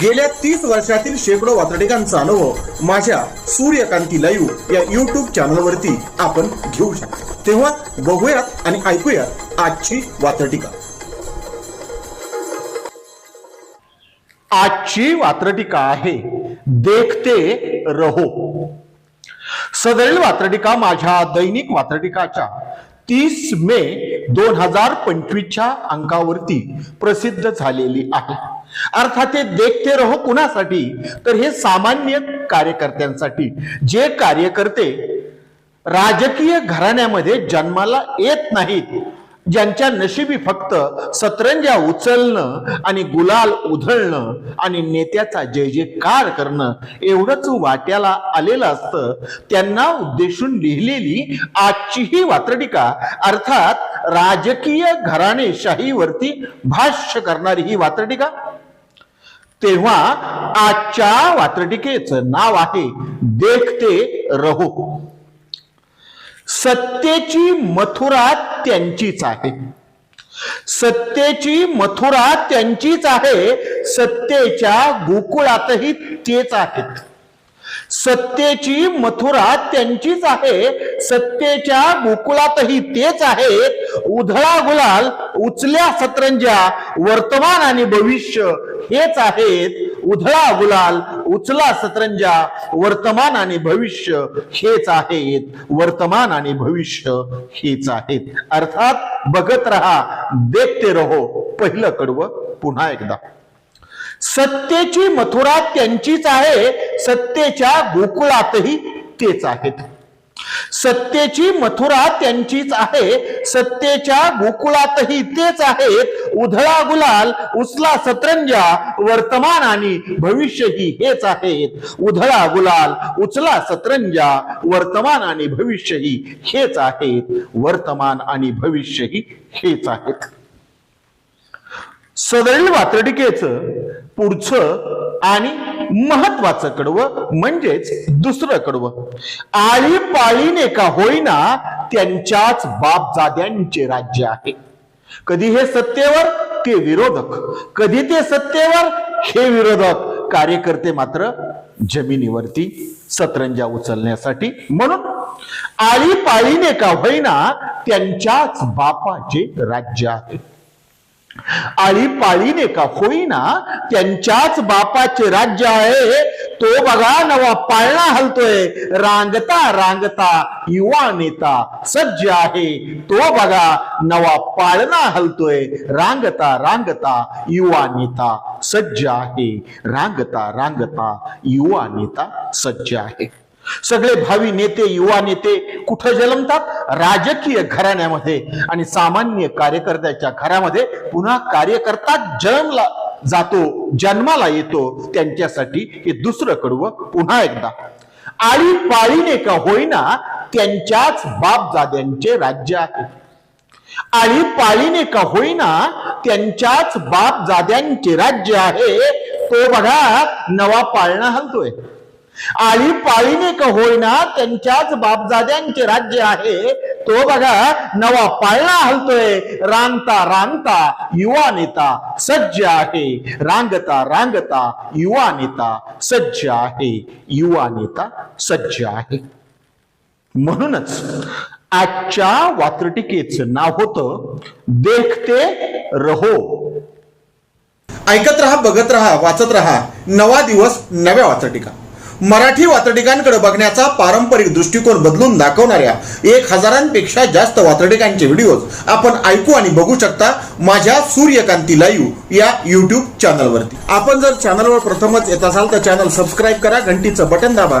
गेल्या तीस वर्षातील शेकडो वातडिकांचा अनुभव माझ्या सूर्यकांती लाईव्ह या युट्यूब चॅनलवरती आपण घेऊ शकतो. तेव्हा बघूयात आणि ऐकूयात आजची वातडिका आजची वात्रटिका आहे देखते रहो. सदैव वात्रटिका माझ्या दैनिक वात्रटिकाच्या तीस मे दोन हजार पंचवीसच्या अंकावरती प्रसिद्ध झालेली आहे. अर्थात ते देखते रहो कुणासाठी? तर हे सामान्य कार्यकर्त्यांसाठी. जे कार्यकर्ते राजकीय घराण्यामध्ये जन्माला येत नाहीत ज्यांच्या नशिबी फक्त सतरंजा उचलणं आणि गुलाल उधळणं आणि नेत्याचा जय जयकार करणं एवढंच वाट्याला आलेलं असतं त्यांना उद्देशून लिहिलेली आजची ही वात्रटिका अर्थात राजकीय घराणेशाहीवरती भाष्य करणारी ही वात्रटिका तेव्हा आजच्या वात्रटिकेचं नाव आहे देखते रहो. सत्तेची मथुरा त्यांचीच आहे. सत्तेची मथुरा त्यांचीच आहे सत्तेच्या गोकुळातही तेच आहेत. सत्तेची मथुरा त्यांचीच आहे सत्तेच्या गोकुळातही तेच आहेत उधळा गुलाल उचल्या सतरंजा वर्तमान आणि भविष्य हेच आहेत. उधळा गुलाल उचला सतरंजा वर्तमान आणि भविष्य हेच आहेत. वर्तमान आणि भविष्य हेच आहेत. अर्थात बघत रहा देखते रहो. पहिलं कडवं पुन्हा एकदा. सत्तेची मथुरा त्यांचीच आहे सत्तेच्या गोकुळातही तेच आहेत. सत्तेची मथुरा त्यांचीच आहे सत्तेच्या गोकुळातही तेच आहेत. उधळा गुलाल उचला सतरंजा वर्तमान आणि भविष्यही हेच आहेत. उधळा गुलाल उचला सतरंजा वर्तमान आणि भविष्यही हेच आहेत. वर्तमान आणि भविष्यही हेच आहेत. सदैव वात्रटिकेचं पुढचं आणि महत्वाचं कडवं म्हणजेच दुसरं कडवं. आळी पाळीने का होईना त्यांच्याच बापजाद्यांचे राज्य आहे. कधी हे सत्तेवर ते विरोधक. कधी ते सत्तेवर हे विरोधक. कार्यकर्ते मात्र जमिनीवरती सतरंजा उचलण्यासाठी म्हणून आळी पाळीने का होईना त्यांच्याच बापाचे राज्य आहे. आळीपाळीने का होईना त्यांच्याच बापाचे राज्य आहे. तो बघा नवा पाळणा हलतोय. रांगता रांगता युवा नेता सज्ज आहे. तो बघा नवा पाळणा हलतोय. रांगता रांगता युवा नेता सज्ज आहे. रांगता रांगता युवा नेता सज्ज आहे. सगळे भावी नेते युवा नेते कुठं जन्मतात? राजकीय घराण्यामध्ये. आणि सामान्य कार्यकर्त्याच्या घरामध्ये पुन्हा कार्यकर्ता जन्मला जातो जन्माला येतो. त्यांच्यासाठी हे दुसरं कडवं पुन्हा एकदा. आळी पाळीने का होईना त्यांच्याच बापजाद्यांचे राज्य आहे. आळी पाळीने का होईना त्यांच्याच बापजाद्यांचे राज्य आहे तो बघा नवा पाळणा हलतोय. आळी पाळीने का होईना त्यांच्याच बापजाद्यांचे राज्य आहे? तो बघा नवा पाळणा हलतोय. रांगता रांगता युवा नेता सज्ज आहे. रांगता रांगता युवा नेता सज्ज आहे. युवा नेता सज्ज आहे. म्हणूनच आजच्या वात्रटिकेचं नाव होतं देखते रहो. ऐकत रहा बघत रहा वाचत रहा. नवा दिवस नव्या वात्रटिका. मराठी वात्रटिकांकडे बघण्याचा पारंपरिक दृष्टिकोन बदलून दाखवणाऱ्या एक हजारांपेक्षा जास्त वात्रटिकांचे व्हिडिओज आपण ऐकू आणि बघू शकता माझ्या सूर्यकांती लाईव्ह या युट्यूब चॅनलवरती आपण जर चॅनलवर प्रथमच येत असाल तर चॅनल सबस्क्राईब करा घंटीचं बटन दाबा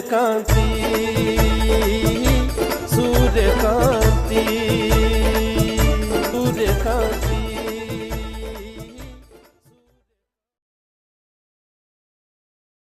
ಕಾಂತಿ